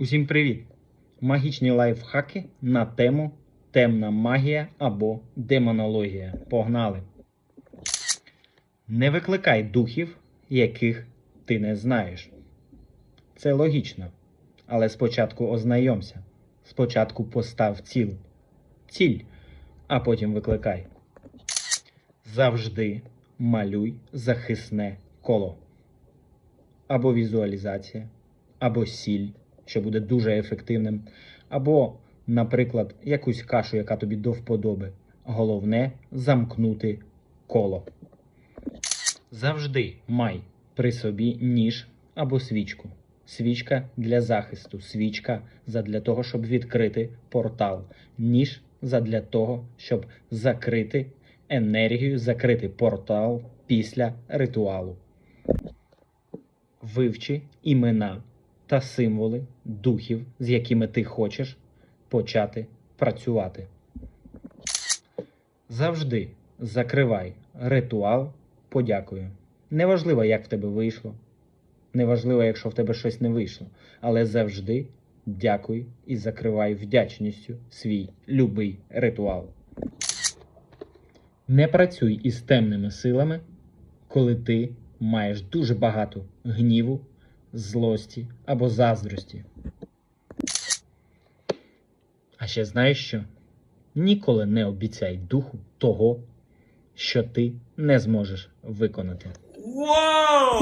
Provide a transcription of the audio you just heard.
Усім привіт! Магічні лайфхаки на тему темна магія або демонологія. Погнали! Не викликай духів, яких ти не знаєш. Це логічно. Але спочатку ознайомся. Спочатку постав ціл. Ціль, а потім викликай. Завжди малюй захисне коло. Або візуалізація, або сіль, що буде дуже ефективним, або, наприклад, якусь кашу, яка тобі до вподоби. Головне замкнути коло. Завжди май при собі ніж або свічку. Свічка для захисту, свічка задля того, щоб відкрити портал, ніж задля того, щоб закрити енергію, закрити портал після ритуалу. Вивчи імена та символи духів, з якими ти хочеш почати працювати. Завжди закривай ритуал подякою. Неважливо, як в тебе вийшло. Неважливо, якщо в тебе щось не вийшло. Але завжди дякуй і закривай вдячністю свій любий ритуал. Не працюй із темними силами, коли ти маєш дуже багато гніву, злості або заздрості. А ще знаєш що? Ніколи не обіцяй духу того, що ти не зможеш виконати.